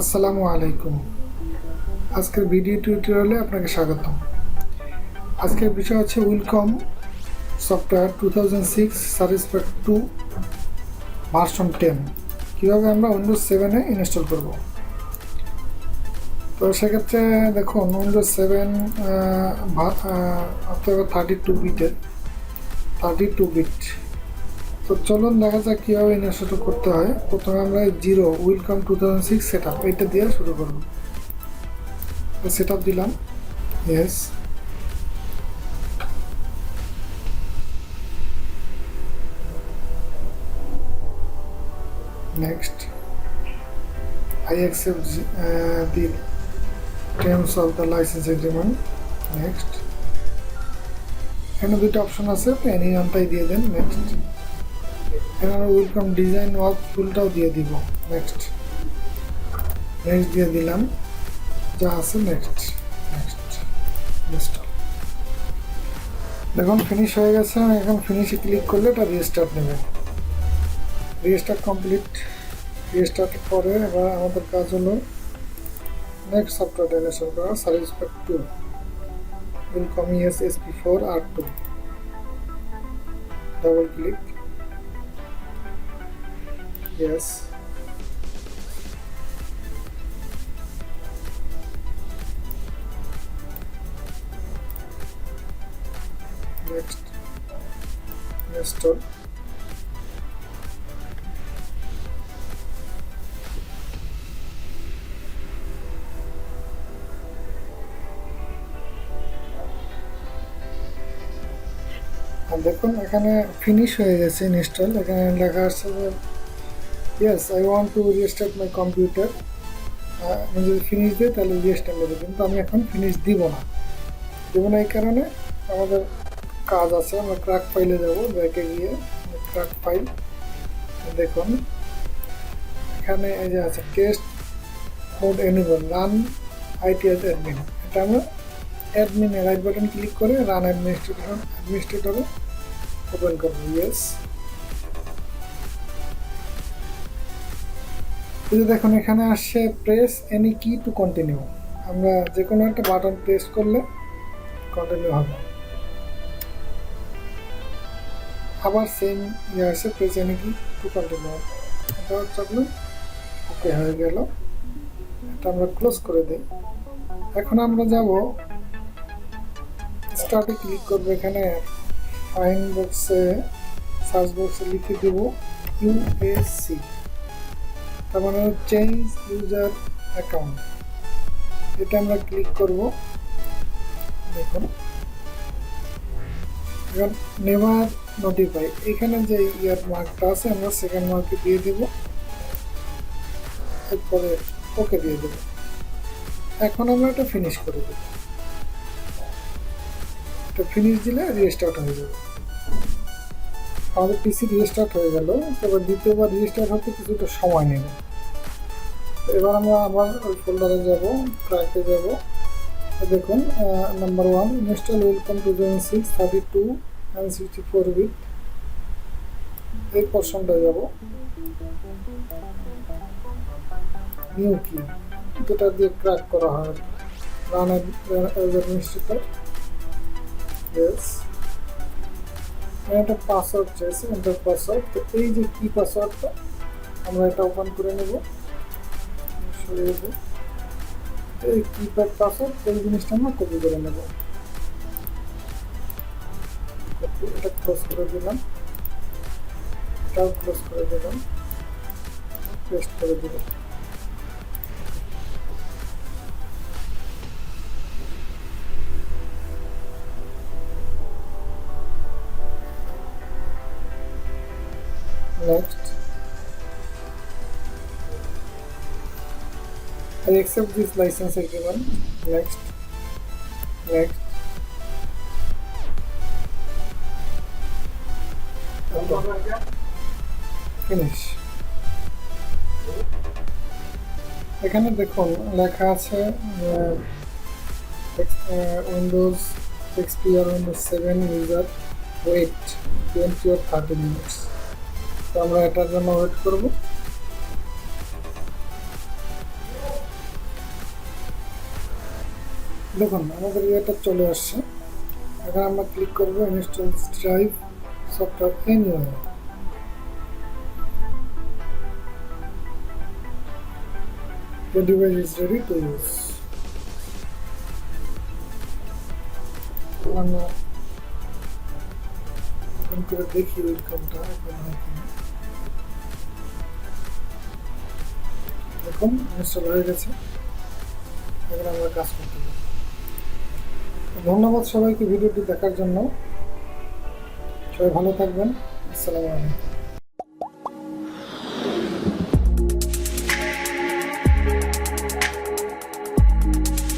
আসসালামু আলাইকুম। আজকের ভিডিও টিউটোরিয়ালে আপনাকে স্বাগতম। আজকের বিষয় হচ্ছে welcome software two thousand six service two version ten. কীভাবে আমরা উইন্ডোজ সেভেনে ইনস্টল করব? তো সেক্ষেত্রে দেখুন উইন্ডোজ সেভেন অথবা থার্টি টু বিটের থার্টি টু বিট তো চলুন দেখা যাক কীভাবে ইনস্টল করতে হয়। প্রথমে আমরা zero welcome two thousand six set up এটা দিয়ে শুরু করব। সেট আপ দিলাম। Yes next I accept the terms of the license agreement next এখানে দুটো অপশন আছে এনি নামটাই দিয়ে দেন। নেক্সট এখানে ওয়েলকাম ডিজাইন ওয়ার্ক ফুলটাও দিয়ে দিব। নেক্সট নেক্সট দিয়ে দিলাম। যা আছে নেক্সট নেক্সট দেখুন ফিনিশ হয়ে গেছে। এখন ফিনিশে ক্লিক করলে এটা রিস্টার্ট নেবে। রিস্টার্ট কমপ্লিট রিস্টার্ট পরে এবার আমাদের কাজ হলো নেক্সট সফটওয়্যার ইনস্টল করা service pack two welcome ES SP four আর two double click Yes. Next. Install. আর দেখুন এখানে ফিনিশ হয়ে গেছে ইনস্টল এখানে লেখা আসছে যে yes I want to restart my computer আমি যদি ফিনিশ দিই, তাহলে রিস্টার্ট নেবে কিন্তু আমি এখন ফিনিশ দিব না। দিব না এই কারণে আমাদের কাজ আছে, আমরা ক্র্যাক ফাইলে যাব ব্যাকে গিয়ে ক্র্যাক ফাইল দেখুন, এখানে এই যে আছে test mode enable run its admin এটা আমরা অ্যাডমিনে রাইট বাটন ক্লিক করে রান অ্যাডমিনিস্ট্রেটর অ্যাডমিনিস্ট্রেটরে ওপেন করব। ইয়েস এই দেখুন, এখানে আসছে press any key to continue আমরা যে কোনো একটা বাটন প্রেস করলে কন্টিনিউ হবে। আবার সেম ইয়ে আসছে press any key to continue এটা হচ্ছে ওকে হয়ে গেল। এটা আমরা ক্লোজ করে দিই। এখন আমরা যাব স্টার্টে ক্লিক করব এখানে। ফাইন বক্সে সার্চ বক্সে লিখে দেব ইউএসসি তার মানে চেঞ্জ ইউজার অ্যাকাউন্ট এটা আমরা ক্লিক করব। দেখুন। এখন নেভার নোটিফাই এখানে যে ইয়ার মার্কটা আছে, আমরা সেকেন্ড মার্কে দিয়ে দেব। এরপরে ওকে দিয়ে দেব। এখন আমরা এটা ফিনিশ করে দেব। এটা ফিনিশ দিলে রিস্টার্ট হয়ে যাবে। আমাদের পিসি রিস্টার্ট হয়ে গেল। এবার দ্বিতীয়বার রিস্টার্ট হতে কিছুটা সময় নেবে। এবার আমরা আবার ওই ফোল্ডারে যাব ট্র্যাকে যাব। দেখুন number one install welcome two thousand six thirty two and sixty four bit এই পোর্শনটা যাব। নিউ কি যেটা দিয়ে ক্র্যাক করা হয়। রান অ্যাডমিনিস্ট্রেটর একটা পাসওয়ার্ড চাইছে এন্টার পাসওয়ার্ড তো এই যে কি পাসওয়ার্ডটা আমরা এটা ওপেন করে নেব। দেব। এই কিপ্যাড পাসওয়ার্ড এই জিনিসটা আমরা কপি করে নেব। এটা ক্লোজ করে দিলাম। এটাও ক্লোজ করে দিলাম। পেস্ট করে দিলাম। Next. I accept this license agreement. Next. Next. Finish. এখানে দেখুন, লেখা আছে Windows XP R Windows seven user wait twenty or thirty minutes আমরা এটার জন্য ওয়েট করব দেখুন, আমাদের ইয়েটা চলে আসছে এখন আমরা ক্লিক করব install drive software anyway The device is ready to use. One more. করে দেখি হয়ে গেছে। এবার আমরা কাজ করতে পারি। ধন্যবাদ সবাইকে ভিডিওটি দেখার জন্য। সবাই ভালো থাকবেন। আসসালামু আলাইকুম।